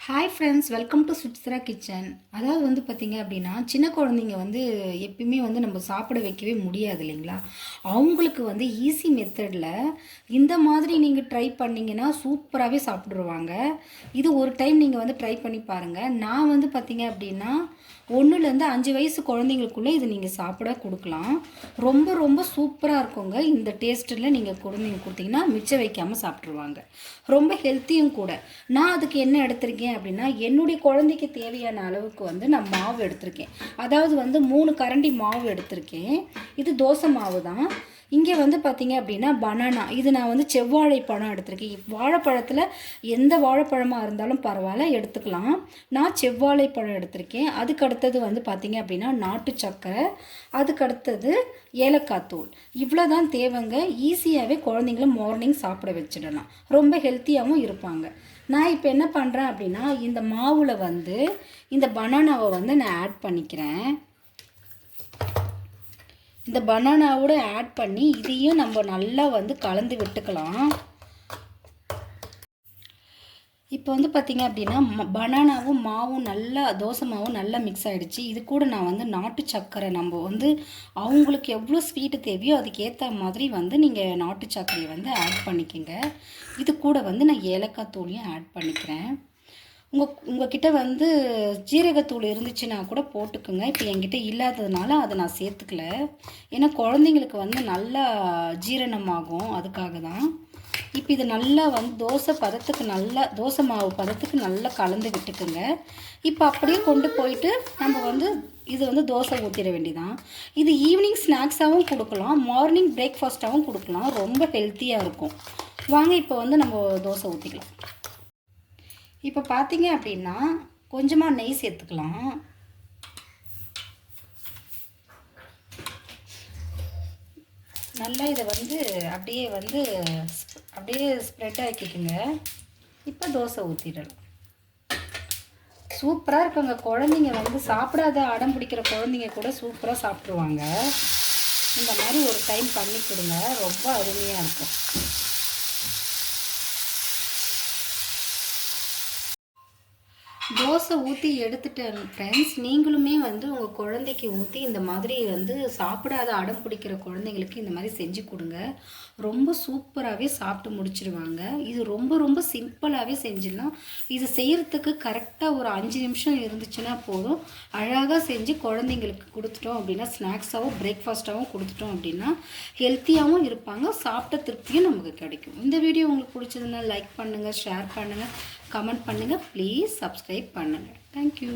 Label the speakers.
Speaker 1: Hi friends welcome to சுட்ஸ்ரா kitchen அதாவது வந்து பார்த்தீங்க அப்படின்னா சின்ன குழந்தைங்க வந்து எப்பயுமே வந்து நம்ம சாப்பிட வைக்கவே முடியாது இல்லைங்களா? அவங்களுக்கு வந்து ஈஸி மெத்தடில் இந்த மாதிரி நீங்கள் ட்ரை பண்ணிங்கன்னா சூப்பராகவே சாப்பிட்ருவாங்க இது ஒரு டைம் நீங்கள் வந்து ட்ரை பண்ணி பாருங்கள் நான் வந்து பார்த்திங்க அப்படின்னா ஒன்றுலேருந்து அஞ்சு வயசு குழந்தைங்களுக்குள்ளே இது நீங்கள் சாப்பிட கொடுக்கலாம். ரொம்ப ரொம்ப சூப்பராக இருக்குங்க. இந்த டேஸ்ட்டில் நீங்கள் குழந்தைங்க கொடுத்தீங்கன்னா மிச்சம் வைக்காமல் சாப்பிட்ருவாங்க ரொம்ப ஹெல்த்தியும் கூட. நான் அதுக்கு என்ன எடுத்திருக்கேன் அப்படின்னா என்னுடைய குழந்தைக்கு தேவையான அளவுக்கு வந்து நான் மாவு எடுத்திருக்கேன். அதாவது வந்து மூணு கரண்டி மாவு எடுத்திருக்கேன். இது தோசை மாவு தான் இங்கே வந்து பார்த்தீங்க அப்படின்னா பனானா இது நான் வந்து செவ்வாழை பழம் எடுத்திருக்கேன். வாழைப்பழத்தில் எந்த வாழைப்பழமாக இருந்தாலும் பரவாயில்ல எடுத்துக்கலாம். நான் செவ்வாழை பழம் எடுத்திருக்கேன். அதுக்கு அடுத்தது வந்து பார்த்தீங்க அப்படின்னா நாட்டு சக்கரை அதுக்கு அடுத்தது ஏலக்காய் தூள். இவ்வளோ தான் தேவைங்க ஈஸியாகவே குழந்தைங்கள மார்னிங் சாப்பிட வச்சிடலாம். ரொம்ப ஹெல்த்தியாகவும் இருப்பாங்க. நான் இப்போ என்ன பண்ணுறேன் அப்படின்னா இந்த மாவில் வந்து இந்த பனானாவை வந்து நான் ஆட் பண்ணிக்கிறேன். இந்த பனானாவோட ஆட் பண்ணி இதையும் நம்ம நல்லா வந்து கலந்து விட்டுக்கலாம். இப்போ வந்து பார்த்திங்க அப்படின்னா பனானாவும் மாவும் நல்லா தோசை மாவும் நல்லா மிக்ஸ் ஆகிடுச்சு இது கூட நான் வந்து நாட்டு சர்க்கரை நம்ம வந்து அவங்களுக்கு எவ்வளோ ஸ்வீட்டு தேவையோ அதுக்கேற்ற மாதிரி வந்து நீங்கள் நாட்டு சர்க்கரையை வந்து ஆட் பண்ணிக்கோங்க. இது கூட வந்து நான் ஏலக்காய் தூளையும் ஆட் பண்ணிக்கிறேன். உங்கள் உங்ககிட்ட வந்து ஜீரகத்தூள் இருந்துச்சுன்னா கூட போட்டுக்குங்க. இப்போ என்கிட்ட இல்லாததுனால அதை நான் சேர்த்துக்கல. ஏன்னா குழந்தைங்களுக்கு வந்து நல்லா ஜீரணமாகும். அதுக்காக தான். இப்போ இது நல்லா வந்து தோசை பதத்துக்கு நல்லா தோசை மாவு பதத்துக்கு நல்லா கலந்து விட்டுக்குங்க. இப்போ அப்படியே கொண்டு போயிட்டு நம்ம வந்து இது வந்து தோசை ஊற்றிட வேண்டியதான் இது ஈவினிங் ஸ்நாக்ஸாகவும் கொடுக்கலாம். மார்னிங் பிரேக்ஃபாஸ்ட்டாகவும் கொடுக்கலாம். ரொம்ப ஹெல்த்தியாக இருக்கும். வாங்க இப்போ வந்து நம்ம தோசை ஊற்றிக்கலாம் இப்போ பார்த்தீங்க அப்படின்னா கொஞ்சமாக நெய் சேர்த்துக்கலாம். நல்லா இதை வந்து அப்படியே வந்து அப்படியே ஸ்ப்ரெட் ஆக்கிக்குங்க. இப்போ தோசை ஊற்றிடலாம் சூப்பராக இருக்குங்க. குழந்தைங்க வந்து சாப்பிடாத அடம் பிடிக்கிற குழந்தைங்க கூட சூப்பராக சாப்பிட்ருவாங்க இந்த மாதிரி ஒரு டைம் பண்ணி கொடுங்க. ரொம்ப அருமையாக இருக்கும். தோசை ஊற்றி எடுத்துட்டேன். ஃப்ரெண்ட்ஸ் நீங்களுமே வந்து உங்கள் குழந்தைக்கு ஊற்றி இந்த மாதிரி வந்து சாப்பிடாத அடம் பிடிக்கிற குழந்தைங்களுக்கு இந்த மாதிரி செஞ்சு கொடுங்க. ரொம்ப சூப்பராகவே சாப்பிட்டு முடிச்சிருவாங்க. இது ரொம்ப ரொம்ப சிம்பிளாகவே செஞ்சிடலாம். இது செய்கிறதுக்கு கரெக்டாக ஒரு அஞ்சு நிமிஷம் இருந்துச்சுன்னா போதும். அழகாக செஞ்சு குழந்தைங்களுக்கு கொடுத்துட்டோம் அப்படின்னா ஸ்நாக்ஸாகவும் பிரேக்ஃபாஸ்ட்டாகவும் கொடுத்துட்டோம் அப்படின்னா ஹெல்த்தியாகவும் இருப்பாங்க. சாப்பிட்ட திருப்தியும் நமக்கு கிடைக்கும். இந்த வீடியோ உங்களுக்கு பிடிச்சதுன்னா லைக் பண்ணுங்கள் ஷேர் பண்ணுங்கள் கமெண்ட் பண்ணுங்கள் ப்ளீஸ் சப்ஸ்கிரைப் பண்ணுங்கள் தேங்க்யூ